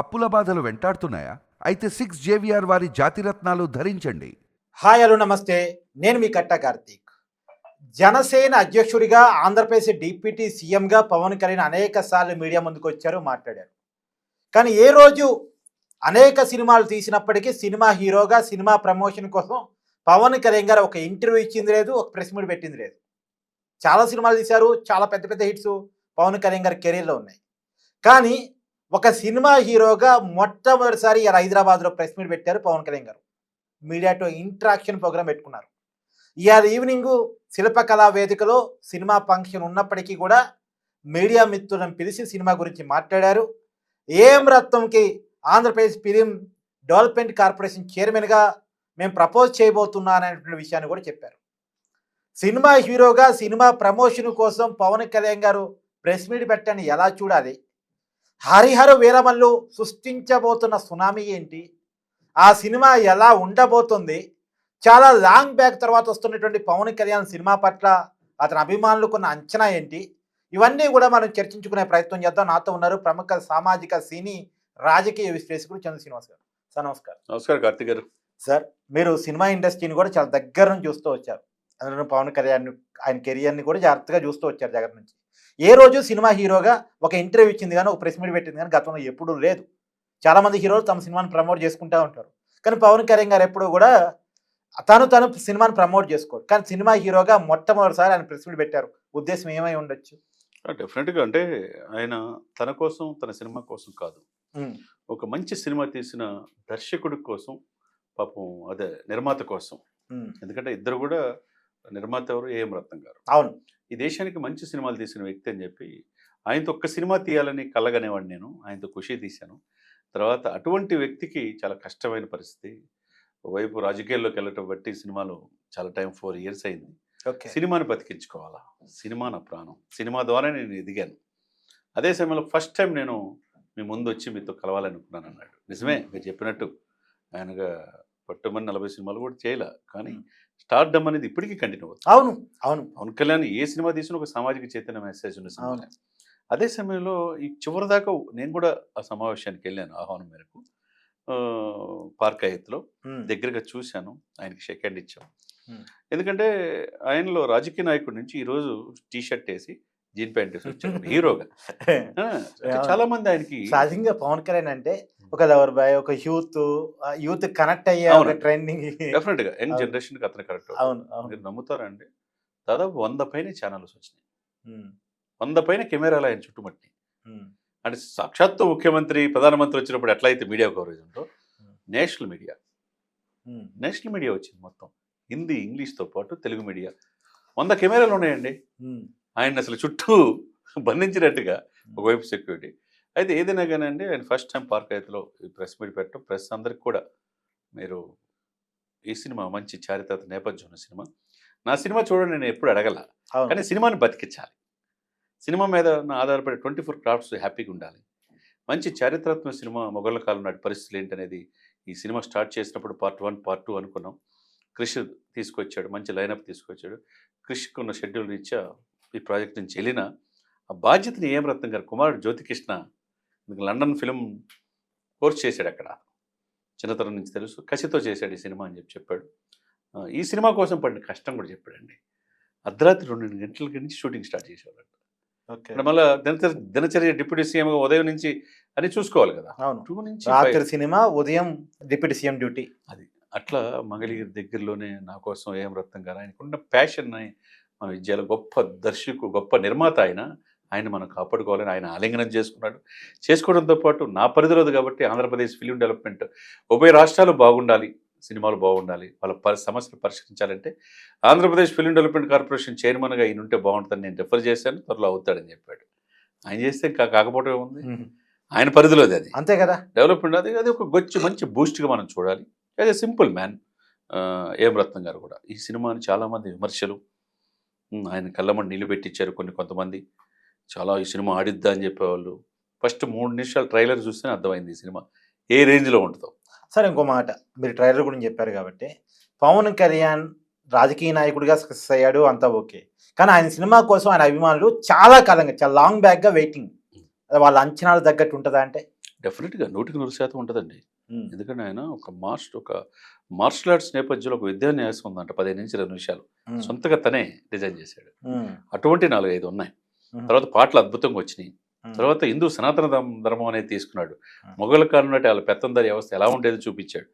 అప్పుల బాధలు వెంటాడుతున్నాయా? అయితే సిక్స్ జేవిఆర్ వారి జాతిరత్నాలు ధరించండి. హాయ్ హలో నమస్తే. నేను మీ కట్ట కార్తీక్. జనసేన అధ్యక్షుడిగా ఆంధ్రప్రదేశ్ డిప్యూటీ సీఎంగా పవన్ కళ్యాణ్ అనేక సార్లు మీడియా ముందుకు వచ్చారు మాట్లాడారు. కానీ ఏ రోజు అనేక సినిమాలు తీసినప్పటికీ సినిమా హీరోగా సినిమా ప్రమోషన్ కోసం పవన్ కళ్యాణ్ గారు ఒక ఇంటర్వ్యూ ఇచ్చింది లేదు ఒక ప్రెస్ మీట్ పెట్టింది లేదు. చాలా సినిమాలు తీశారు చాలా పెద్ద పెద్ద హిట్స్ పవన్ కళ్యాణ్ గారి కెరీర్లో ఉన్నాయి. కానీ ఒక సినిమా హీరోగా మొట్టమొదటిసారి ఇలా హైదరాబాద్లో ప్రెస్ మీట్ పెట్టారు పవన్ కళ్యాణ్ గారు. మీడియాతో ఇంటరాక్షన్ ప్రోగ్రామ్ పెట్టుకున్నారు. ఇవాళ ఈవినింగ్ శిల్పకళా వేదికలో సినిమా ఫంక్షన్ ఉన్నప్పటికీ కూడా మీడియా మిత్రులను పిలిచి సినిమా గురించి మాట్లాడారు. ఏం రత్నంకి ఆంధ్రప్రదేశ్ ఫిలిం డెవలప్మెంట్ కార్పొరేషన్ చైర్మన్గా మేము ప్రపోజ్ చేయబోతున్నాననేటువంటి విషయాన్ని కూడా చెప్పారు. సినిమా హీరోగా సినిమా ప్రమోషన్ కోసం పవన్ కళ్యాణ్ గారు ప్రెస్ మీట్ పెట్టని ఎలా చూడాలి? హరిహర వీరమల్లు సృష్టించబోతున్న సునామీ ఏంటి? ఆ సినిమా ఎలా ఉండబోతుంది? చాలా లాంగ్ బ్యాక్ తర్వాత వస్తున్నటువంటి పవన్ కళ్యాణ్ సినిమా పట్ల అతని అభిమానులకు ఉన్న అంచనా ఏంటి? ఇవన్నీ కూడా మనం చర్చించుకునే ప్రయత్నం చేద్దాం. నాతో ఉన్నారు ప్రముఖ సామాజిక సినీ రాజకీయ విశ్లేషకుడు చంద్ర శ్రీనివాస్ గారు. సార్ నమస్కారం. నమస్కారం కార్తీక్ గారు. సార్ మీరు సినిమా ఇండస్ట్రీని కూడా చాలా దగ్గర నుంచి చూస్తూ వచ్చారు. అందులో పవన్ కళ్యాణ్ ఆయన కెరియర్ని కూడా జాగ్రత్తగా చూస్తూ వచ్చారు దగ్గర నుంచి. ఏ రోజు సినిమా హీరోగా ఒక ఇంటర్వ్యూ ఇచ్చింది కానీ ఒక ప్రెస్ మీట్ పెట్టింది కానీ గతంలో ఎప్పుడూ లేదు. చాలామంది హీరోలు తమ సినిమాని ప్రమోట్ చేసుకుంటూ ఉంటారు. కానీ పవన్ కళ్యాణ్ గారు ఎప్పుడు కూడా తను తను సినిమాని ప్రమోట్ చేసుకోరు. కానీ సినిమా హీరోగా మొట్టమొదటిసారి ఆయన ప్రెస్ మీట్ పెట్టారు. ఉద్దేశం ఏమై ఉండొచ్చు? డెఫినెట్గా అంటే ఆయన తన కోసం తన సినిమా కోసం కాదు. ఒక మంచి సినిమా తీసిన దర్శకుడి కోసం పాపం అదే నిర్మాత కోసం. ఎందుకంటే ఇద్దరు కూడా నిర్మాత ఎవరు? ఏఎం రత్నం గారు. అవును. ఈ దేశానికి మంచి సినిమాలు తీసిన వ్యక్తి అని చెప్పి ఆయనతో ఒక్క సినిమా తీయాలని కలగనేవాడిని నేను. ఆయనతో ఖుషి తీశాను. తర్వాత అటువంటి వ్యక్తికి చాలా కష్టమైన పరిస్థితి. వైపు రాజకీయాల్లోకి వెళ్ళటం బట్టి సినిమాలు చాలా టైం ఫోర్ ఇయర్స్ అయింది. ఓకే. సినిమాని బతికించుకోవాలా? సినిమా నా ప్రాణం. సినిమా ద్వారా నేను ఎదిగాను. అదే సమయంలో ఫస్ట్ టైం నేను మీ ముందు వచ్చి మీతో కలవాలనుకున్నాను అన్నాడు. నిజమే మీరు చెప్పినట్టు. ఆయనగా పట్టుమని నలభై సినిమాలు కూడా చేయలే. కానీ స్టార్ డమ్ అనేది ఇప్పటికీ కంటిన్యూ అవుతుంది. అవును అవును. పవన్ కళ్యాణ్ ఏ సినిమా తీసినా ఒక సామాజిక చైతన్య మెసేజ్ ఉన్న సినిమా. అదే సమయంలో ఈ చివరి దాకా నేను కూడా ఆ సమావేశానికి వెళ్ళాను ఆహ్వానం మేరకు. పార్క్ అయ్యత్లో దగ్గరగా చూశాను. ఆయనకి షేక్ హ్యాండ్ ఇచ్చాం. ఎందుకంటే ఆయనలో రాజకీయ నాయకుడి నుంచి ఈరోజు టీ షర్ట్ వేసి జీన్ ప్యాంట్ వచ్చాడు. హీరోగా. చాలా మంది ఆయనకి సహజంగా పవన్ కళ్యాణ్ అంటే ఒక లవర్ బాయ్ ఒక యూత్ యూత్ కనెక్ట్ అయ్యే. ట్రెండింగ్. డెఫినెట్గా. యంగ్. జనరేషన్కి అతను కరెక్ట్ అవును అవును. మీరు నమ్ముతారా అండి దాదాపు వంద పైన ఛానల్స్ వచ్చినాయి. వంద పైన కెమెరాలు ఆయన చుట్టుమట్టి అంటే సాక్షాత్తు ముఖ్యమంత్రి ప్రధానమంత్రి వచ్చినప్పుడు ఎట్లా అయితే మీడియా కవరేజ్ ఉందో. National media. నేషనల్ మీడియా వచ్చింది మొత్తం. హిందీ ఇంగ్లీష్తో పాటు తెలుగు మీడియా. వంద కెమెరాలు ఉన్నాయండి. ఆయన అసలు చుట్టూ బంధించినట్టుగా ఒకవైపు సెక్యూరిటీ అయితే ఏదైనా కానీ అండి ఆయన ఫస్ట్ టైం పార్క్ అయితేలో ఈ ప్రెస్ మీట్ పెట్టడం ప్రెస్ అందరికి కూడా మీరు ఈ సినిమా మంచి చారిత్రక నేపథ్యం ఉన్న సినిమా. నా సినిమా చూడండి నేను ఎప్పుడు అడగల. కానీ సినిమాని బతికించాలి. సినిమా మీద నా ఆధారపడి ట్వంటీ ఫోర్ క్రాఫ్ట్స్ హ్యాపీగా ఉండాలి. మంచి చారిత్రాత్మక సినిమా మొఘళ్ళ కాలం నాటి పరిస్థితులు ఏంటనేది ఈ సినిమా స్టార్ట్ చేసినప్పుడు పార్ట్ వన్ పార్ట్ టూ అనుకున్నాం. క్రిష్ తీసుకొచ్చాడు మంచి లైనప్ తీసుకొచ్చాడు. క్రిష్కి ఉన్న షెడ్యూల్ రీత్యా ఈ ప్రాజెక్ట్ నుంచి వెళ్ళిన ఆ బాధ్యతని ఏం రత్నం గారు కుమారుడు జ్యోతికృష్ణ లండన్ ఫిలిం కోర్స్ చేశాడు అక్కడ. చిన్నతనం నుంచి తెలుసు. కసితో చేశాడు ఈ సినిమా అని చెప్పి చెప్పాడు. ఈ సినిమా కోసం పడిన కష్టం కూడా చెప్పాడండి. అర్ధరాత్రి రెండు గంటల నుంచి షూటింగ్ స్టార్ట్ చేసేవాడు ఓకే. మళ్ళీ దినచర్య దినచర్య డిప్యూటీ సీఎం ఉదయం నుంచి అని చూసుకోవాలి కదా. అవును. టూ నుంచి రాత్రి. సినిమా ఉదయం డిప్యూటీ సీఎం డ్యూటీ. అట్లా మంగళగిరి దగ్గరలోనే నా కోసం ఏం రత్నం గారు ఆయనకున్న ప్యాషన్ని మన విద్యలో గొప్ప దర్శకు గొప్ప నిర్మాత ఆయన. ఆయన మనం కాపాడుకోవాలని ఆయన ఆలింగనం చేసుకున్నాడు. చేసుకోవడంతో పాటు నా పరిధిలోది కాబట్టి ఆంధ్రప్రదేశ్ ఫిలిం డెవలప్మెంట్ ఉభయ రాష్ట్రాలు బాగుండాలి సినిమాలు బాగుండాలి వాళ్ళ పరి సమస్యలు పరిష్కరించాలంటే ఆంధ్రప్రదేశ్ ఫిలిం డెవలప్మెంట్ కార్పొరేషన్ చైర్మన్గా ఈయన ఉంటే బాగుంటుందని నేను రిఫర్ చేశాను త్వరలో అవుతాడని చెప్పాడు. ఆయన చేస్తే ఇంకా కాకపోవడం ఏముంది? ఆయన పరిధిలోది అది. అంతే కదా? డెవలప్మెంట్ అది అది ఒక గొచ్చి మంచి బూస్ట్గా మనం చూడాలి. ఎ సింపుల్ మ్యాన్ ఏం రత్నం గారు కూడా. ఈ సినిమాని చాలామంది విమర్శలు ఆయన కళ్ళమని నీళ్ళు పెట్టించారు కొన్ని కొంతమంది. చాలా ఈ సినిమా ఆడిద్దా అని చెప్పేవాళ్ళు. ఫస్ట్ మూడు నిమిషాలు ట్రైలర్ చూస్తేనే అర్థమైంది ఈ సినిమా. ఏ రేంజ్లో ఉంటుందో. సరే ఇంకో మాట. మీరు ట్రైలర్ గురించి చెప్పారు కాబట్టి పవన్ కళ్యాణ్ రాజకీయ నాయకుడిగా సక్సెస్ అయ్యాడు అంతా ఓకే. కానీ ఆయన సినిమా కోసం ఆయన అభిమానులు చాలా కాలంగా చాలా లాంగ్ బ్యాక్గా వెయిటింగ్. వాళ్ళ అంచనాలు తగ్గట్టు ఉంటుందా అంటే? డెఫినెట్గా నూటికి నూరు శాతం ఉంటుందండి. ఎందుకంటే ఆయన ఒక మార్షల్ ఒక మార్షల్ ఆర్ట్స్ నేపథ్యంలో ఒక విద్యాన్యాసం ఉందంట పదిహేను నుంచి ఇరవై నిమిషాలు. సొంతగా తనే డిజైన్ చేశాడు. అటువంటి నాలుగు ఐదు ఉన్నాయి. తర్వాత పాటలు అద్భుతంగా వచ్చినాయి. తర్వాత హిందూ సనాతన ధర్మ- అనేది తీసుకున్నాడు. మొఘల్ కాలం నాటి వాళ్ళ పెత్తందరి వ్యవస్థ ఎలా ఉండేదో చూపించాడు.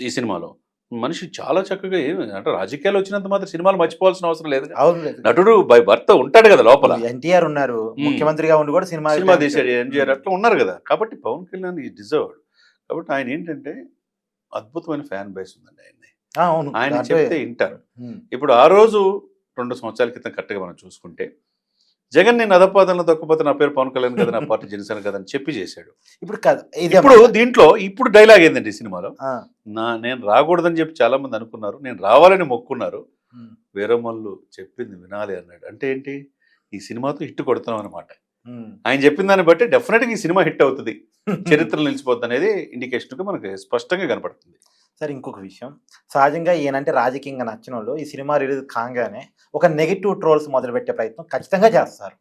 ఈ సినిమాలో. మనిషి చాలా చక్కగా ఏమి అంటే రాజకీయాలు వచ్చినంత మాత్రం సినిమాలు మర్చిపోవాల్సిన అవసరం లేదు. నటుడు బై భర్త ఉంటాడు కదా లోపల. ఎన్టీఆర్ ఉన్నారు. ముఖ్యమంత్రిగా ఉండి కూడా సినిమా సినిమా ఎంజిఆర్ అట్లా ఉన్నారు కదా. కాబట్టి పవన్ కళ్యాణ్ ఈ డిజర్వ్డ్. కాబట్టి ఆయన ఏంటంటే అద్భుతమైన ఫ్యాన్ బేస్ ఉందండి ఆయన్ని. అవును. ఆయన చెప్తే వింటారు. ఇప్పుడు ఆ రోజు రెండు సంవత్సరాల క్రితం కరెక్ట్గా మనం చూసుకుంటే జగన్ నేను అధపాదనలో దొక్కపోతే నా పేరు పవన్ కళ్యాణ్ కదా నా పార్టీ జనసేన కదా అని చెప్పి చేశాడు. ఇప్పుడు ఇప్పుడు దీంట్లో ఇప్పుడు డైలాగ్ ఏందండి ఈ సినిమాలో? నా నేను రాకూడదని చెప్పి చాలా మంది అనుకున్నారు నేను రావాలని మొక్కున్నారు ఉమ్, వీరమ్మల్లు చెప్పింది వినాలి అన్నాడు. అంటే ఏంటి? ఈ సినిమాతో హిట్ కొడుతున్నాం అనమాట. ఆయన చెప్పిన దాన్ని బట్టి డెఫినెట్గా ఈ సినిమా హిట్ అవుతుంది. చరిత్రలో నిలిచిపోద్ది అనేది ఇండికేషన్గా మనకి స్పష్టంగా కనపడుతుంది. సరే ఇంకొక విషయం. సహజంగా ఈయనంటే రాజకీయంగా నచ్చిన వాళ్ళు ఈ సినిమా రిలీజ్ కాగానే ఒక నెగిటివ్ ట్రోల్స్ మొదలుపెట్టే ప్రయత్నం ఖచ్చితంగా చేస్తారు.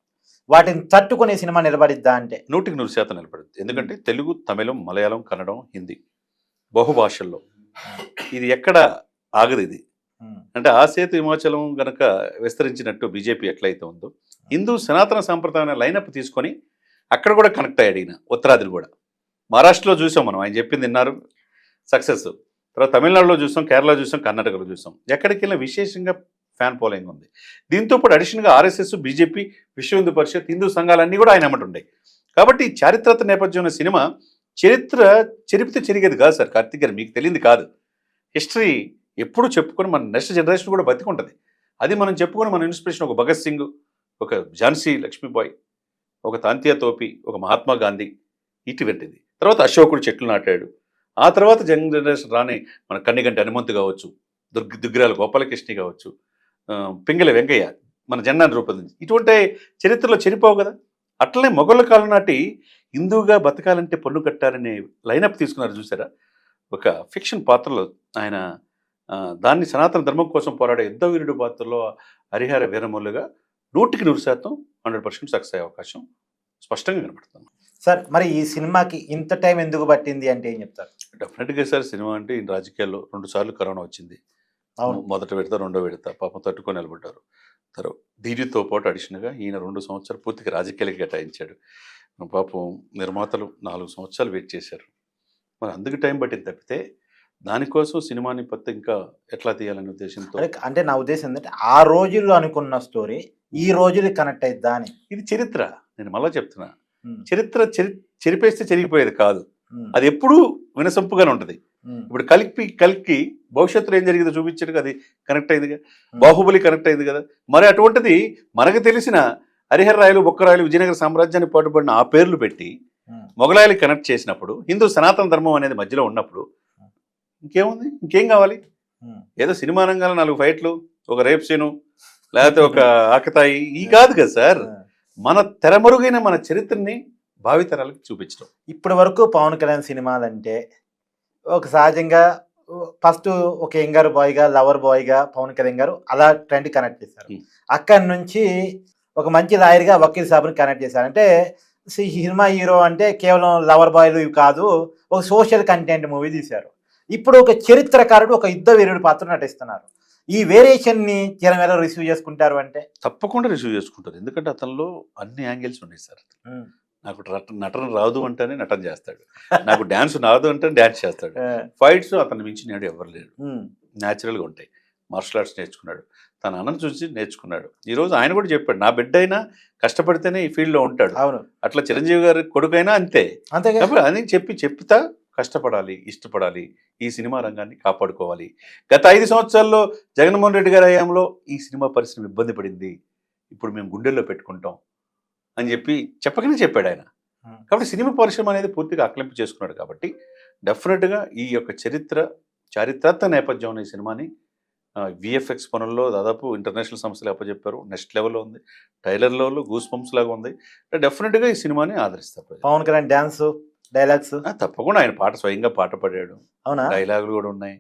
వాటిని తట్టుకునే సినిమా నిలబడిద్దా అంటే? నూటికి నూరు శాతం నిలబడుతుంది ఎందుకంటే తెలుగు తమిళం మలయాళం కన్నడం హిందీ బహుభాషల్లో ఇది ఎక్కడ ఆగదు ఇది. అంటే ఆ సేతు హిమాచలం గనక విస్తరించినట్టు బీజేపీ ఎట్లయితే ఉందో హిందూ సనాతన సాంప్రదాయ లైనప్ తీసుకొని అక్కడ కూడా కనెక్ట్ అయ్యాడు ఈయన ఉత్తరాదిలు కూడా. మహారాష్ట్రలో చూసాం మనం ఆయన చెప్పింది విన్నారు. సక్సెస్. తర్వాత తమిళనాడులో చూసాం కేరళ చూసాం కర్ణాటకలో చూసాం. ఎక్కడికి వెళ్ళినా విశేషంగా ఫ్యాన్ ఫాలోయింగ్ ఉంది. దీంతో పాటు అడిషనల్గా ఆర్ఎస్ఎస్ బీజేపీ విశ్వ హిందూ పరిషత్ హిందూ సంఘాలన్నీ కూడా ఆయన ఎమ్మటుంటాయి కాబట్టి ఈ చారిత్రక నేపథ్యం సినిమా చరిత్ర చెరిపితే చెరిగేది కాదు సార్. కార్తీక్ గారు మీకు తెలియంది కాదు. హిస్టరీ ఎప్పుడు చెప్పుకొని మన నెక్స్ట్ జనరేషన్ కూడా బతికుంటుంది. అది మనం చెప్పుకొని మన ఇన్స్పిరేషన్ ఒక భగత్ సింగ్ ఒక ఝాన్సీ లక్ష్మీబాయి ఒక తాంతియా తోపి ఒక మహాత్మా గాంధీ ఇటువంటిది తర్వాత అశోకుడు చెట్లు నాటాడు. ఆ తర్వాత జంగ్ జనరేషన్ రాని మన కన్నిగంటి హనుమంతు కావచ్చు దుర్గ దుగ్గిరాల గోపాలకృష్ణ కావచ్చు ఆ, పింగళి వెంకయ్య మన జెండాన్ని రూపొందించి ఇటువంటి చరిత్రలో చెరిపోవు కదా? అట్లనే మొఘళ్ళ కాలం నాటి హిందువుగా బతకాలంటే పన్ను కట్టారనే లైనప్ తీసుకున్నారు చూసారా? ఒక ఫిక్షన్ పాత్రలో ఆయన దాన్ని సనాతన ధర్మం కోసం పోరాడే యుద్ధ వీరుడు పాత్రలో హరిహర వీరములుగా నూటికి నూరు శాతం హండ్రెడ్ పర్సెంట్ సక్సెస్ అయ్యే అవకాశం స్పష్టంగా కనపడుతుంది సార్ మరి ఈ సినిమాకి ఇంత టైం ఎందుకు పట్టింది అంటే ఏం చెప్తారు? డెఫినెట్గా సార్ సినిమా అంటే ఈ రాజకీయాల్లో రెండు సార్లు కరోనా వచ్చింది. అవును. మొదట విడత రెండో విడత పాపం తట్టుకొని నిలబడ్డారు. తర్వాత దీనితో పాటు అడిషనల్గా ఈయన రెండు సంవత్సరాలు పూర్తిగా రాజకీయాలకు కేటాయించాడు. పాపం నిర్మాతలు నాలుగు సంవత్సరాలు వెయిట్ చేశారు. మరి అందుకు టైం పట్టింది తప్పితే దానికోసం సినిమాని పత్తి ఇంకా ఎట్లా తీయాలనే ఉద్దేశంతో అంటే నా ఉద్దేశం ఏంటంటే ఆ రోజుల్లో అనుకున్న స్టోరీ ఈ రోజులు కనెక్ట్ అయిద్దా అని ఇది చరిత్ర. నేను మళ్ళా చెప్తున్నా. చరిత్ర చెరి చెరిపేస్తే చెరిగిపోయేది కాదు. అది ఎప్పుడూ వినసొంపుగానే ఉంటుంది. ఇప్పుడు కలిపి కలికి భవిష్యత్తులో ఏం జరిగిందో చూపించాడు అది కనెక్ట్ అయింది కదా. బాహుబలి కనెక్ట్ అయింది కదా. మరి అటువంటిది మనకు తెలిసిన హరిహర రాయలు బొక్కరాయలు విజయనగర సామ్రాజ్యాన్ని పాటుపడిన ఆ పేర్లు పెట్టి మొఘలాయలు కనెక్ట్ చేసినప్పుడు హిందూ సనాతన ధర్మం అనేది మధ్యలో ఉన్నప్పుడు ఇంకేముంది? ఇంకేం కావాలి. ఏదో సినిమా రంగాల్లో నాలుగు ఫైట్లు ఒక రేప్ సీను లేకపోతే ఒక ఆకతాయి. ఈ కాదు కదా సార్. మన తెరమరుగైన మన చరిత్రని భావితరాలకు చూపించడం. ఇప్పటి వరకు పవన్ కళ్యాణ్ సినిమాలు అంటే ఒక సహజంగా ఫస్ట్ ఒక యంగర్ బాయ్గా లవర్ బాయ్గా పవన్ కళ్యాణ్ గారు అలా ట్రెండ్ కనెక్ట్ చేశారు. అక్కడి నుంచి ఒక మంచి లాయర్గా వకీల్ సాబ్ని కనెక్ట్ చేశారు. అంటే సినిమా హీరో అంటే కేవలం లవర్ బాయ్లు ఇవి కాదు ఒక సోషల్ కంటెంట్ మూవీ తీశారు. ఇప్పుడు ఒక చరిత్రకారుడు ఒక యుద్ధ వీరుడు పాత్ర నటిస్తున్నారు. ఈ వేరియేషన్ని జనం ఎలా రిసీవ్ చేసుకుంటారు అంటే? తప్పకుండా రిసీవ్ చేసుకుంటారు. ఎందుకంటే అతనిలో అన్ని యాంగిల్స్ ఉన్నాయి సార్. నాకు నట- నటన రాదు అంటేనే నటన చేస్తాడు. నాకు డ్యాన్స్ రాదు అంటే డ్యాన్స్ చేస్తాడు. ఫైట్స్ అతను మించి నేడు ఎవరు లేరు. న్యాచురల్గా ఉంటాయి. మార్షల్ ఆర్ట్స్ నేర్చుకున్నాడు. తన అన్నం చూసి నేర్చుకున్నాడు. ఈరోజు ఆయన కూడా చెప్పాడు నా బిడ్డ అయినా కష్టపడితేనే ఈ ఫీల్డ్లో ఉంటాడు. అవును. అట్లా చిరంజీవి గారి కొడుకైనా అంతే. కాబట్టి అని చెప్పి చెప్తా కష్టపడాలి ఇష్టపడాలి ఈ సినిమా రంగాన్ని కాపాడుకోవాలి. గత ఐదు సంవత్సరాల్లో జగన్మోహన్ రెడ్డి గారి హయాంలో ఈ సినిమా పరిశ్రమ ఇబ్బంది పడింది. ఇప్పుడు మేము గుండెల్లో పెట్టుకుంటాం అని చెప్పి చెప్పకనే చెప్పాడు ఆయన. కాబట్టి సినిమా పరిశ్రమ అనేది పూర్తిగా అక్లింపు చేసుకున్నాడు కాబట్టి డెఫినెట్గా ఈ యొక్క చరిత్ర చారిత్రాత్మక నేపథ్యం ఉన్న ఈ సినిమాని విఎఫ్ఎక్స్ పనుల్లో దాదాపు ఇంటర్నేషనల్ సంస్థలు అప్పచెప్పారు. నెక్స్ట్ లెవెల్లో ఉంది. టైలర్ లెవెల్లో గూస్ పంప్స్ లాగా ఉంది. డెఫినెట్గా ఈ సినిమాని ఆదరిస్తారు. Pawan Kalyan dance dialogues? తప్పకుండా ఆయన పాట స్వయంగా పాట పాడాడు. అవునా? డైలాగులు కూడా ఉన్నాయి.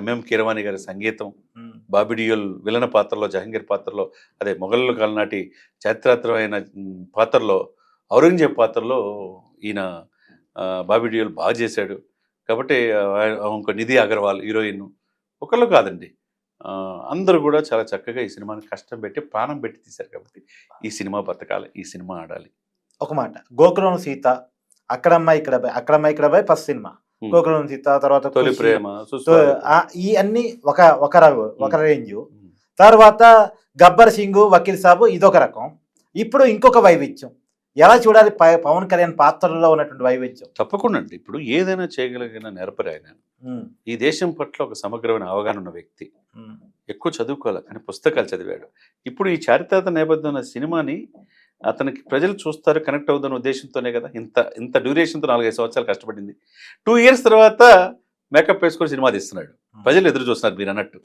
ఎంఎం కీరవాణి గారి సంగీతం బాబిడియోల్ విలన పాత్రలో జహంగీర్ పాత్రలో అదే మొఘల్ కాలం నాటి చారిత్రాత్మకమైన పాత్రలో ఔరంగజేబ్ పాత్రలో ఈయన ఆ, బాబీ డియోల్ బాగా చేశాడు. కాబట్టి ఆ, ఇంకో నిధి అగర్వాల్ హీరోయిన్ ఒకళ్ళు కాదండి. అందరూ కూడా చాలా చక్కగా ఈ సినిమాని కష్టం పెట్టి ప్రాణం పెట్టి తీశారు కాబట్టి ఈ సినిమా బతకాలి ఈ సినిమా ఆడాలి. ఒక మాట గోకులం సీత అక్కడమ్మ ఇక్కడ అక్కడమ్మ ఇక్కడ boy first cinema. Gokulam Seetha తర్వాత ఈ అన్ని ఒక ఒక ఒక. రేంజ్. తర్వాత గబ్బర్ సింగ్ వకీల్ సాబు ఇదొక రకం. ఇప్పుడు ఇంకొక వైవిధ్యం. ఎలా చూడాలి పవన్ కళ్యాణ్ పాత్రలో ఉన్నటువంటి వైవిధ్యం? తప్పకుండా అండి. ఇప్పుడు ఏదైనా చేయగలిగిన నేర్పరి ఆయన. ఈ దేశం పట్ల ఒక సమగ్రమైన అవగాహన ఉన్న వ్యక్తి. ఎక్కువ చదువుకోవాలి కానీ పుస్తకాలు చదివాడు. ఇప్పుడు ఈ చారిత్రక నేపథ్యం ఉన్న సినిమాని అతనికి ప్రజలు చూస్తారు కనెక్ట్ అవుతున్న ఉద్దేశంతోనే కదా. ఇంత ఇంత డ్యూరేషన్తో నాలుగైదు సంవత్సరాలు కష్టపడింది. టూ ఇయర్స్ తర్వాత మేకప్ వేసుకొని సినిమా తీస్తున్నాడు. ప్రజలు ఎదురు చూస్తున్నారు మీరు అన్నట్టు.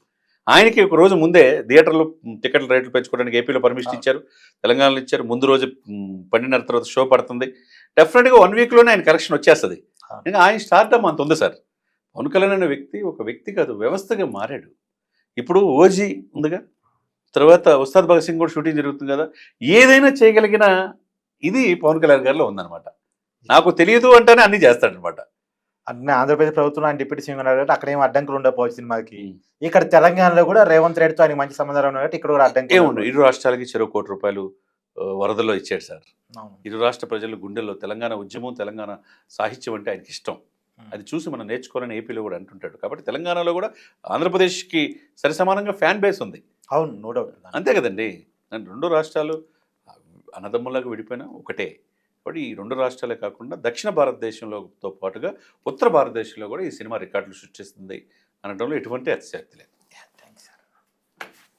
ఆయనకి ఒక రోజు ముందే థియేటర్లో టికెట్ల రేట్లు పెంచుకోవడానికి ఏపీలో పర్మిషన్ ఇచ్చారు తెలంగాణలో ఇచ్చారు. ముందు రోజు పన్నెండున్నర తర్వాత షో పడుతుంది. డెఫినెట్గా వన్ వీక్లోనే ఆయన కలెక్షన్ వచ్చేస్తుంది. ఇంకా ఆయన స్టార్టమ్ అంత ఉంది సార్. పవన్ కళ్యాణ్ అనే వ్యక్తి ఒక వ్యక్తి కాదు వ్యవస్థగా మారాడు. ఇప్పుడు ఓజీ ఉందిగా? తర్వాత ఉస్తాద్ భగత్ సింగ్ కూడా షూటింగ్ జరుగుతుంది కదా ఏదైనా చేయగలిగిన ఇది పవన్ కళ్యాణ్ గారిలో ఉందన్నమాట. నాకు తెలియదు అంటేనే అన్ని చేస్తాడనమాట అంటే ఆంధ్రప్రదేశ్ ప్రభుత్వం ఆయన డిప్యూటీ సీఎం ఉన్నారు కాబట్టి అక్కడ ఏం అడ్డంకులు ఉండకపోవచ్చు సినిమాకి. ఇక్కడ తెలంగాణలో కూడా రేవంత్ రెడ్డితో ఆయన మంచి సంబంధాలు ఉన్నాయి కాబట్టి ఇక్కడ కూడా అడ్డంకులు ఏముండు ఉండకపోవచ్చు. ఇరు రాష్ట్రాలకి చెరువు కోటి రూపాయలు ఆ, వరదల్లో ఇచ్చాడు సార్. ఇరు రాష్ట్ర ప్రజల గుండెల్లో తెలంగాణ ఉద్యమం తెలంగాణ సాహిత్యం అంటే ఆయనకి ఇష్టం. అది చూసి మనం నేర్చుకోవాలని ఏపీలో కూడా అంటుంటాడు. కాబట్టి తెలంగాణలో కూడా ఆంధ్రప్రదేశ్కి సరిసమానంగా ఫ్యాన్ బేస్ ఉంది. అవును నో డౌట్ అంతే కదండి. రెండు రాష్ట్రాలు అన్నదమ్ములాగా విడిపోయినా ఒకటే. కాబట్టి ఈ రెండు రాష్ట్రాలే కాకుండా దక్షిణ భారతదేశంలోతో పాటుగా ఉత్తర భారతదేశంలో కూడా ఈ సినిమా రికార్డులు సృష్టిస్తుంది అనడంలో ఎటువంటి అతిశక్తి లేదు.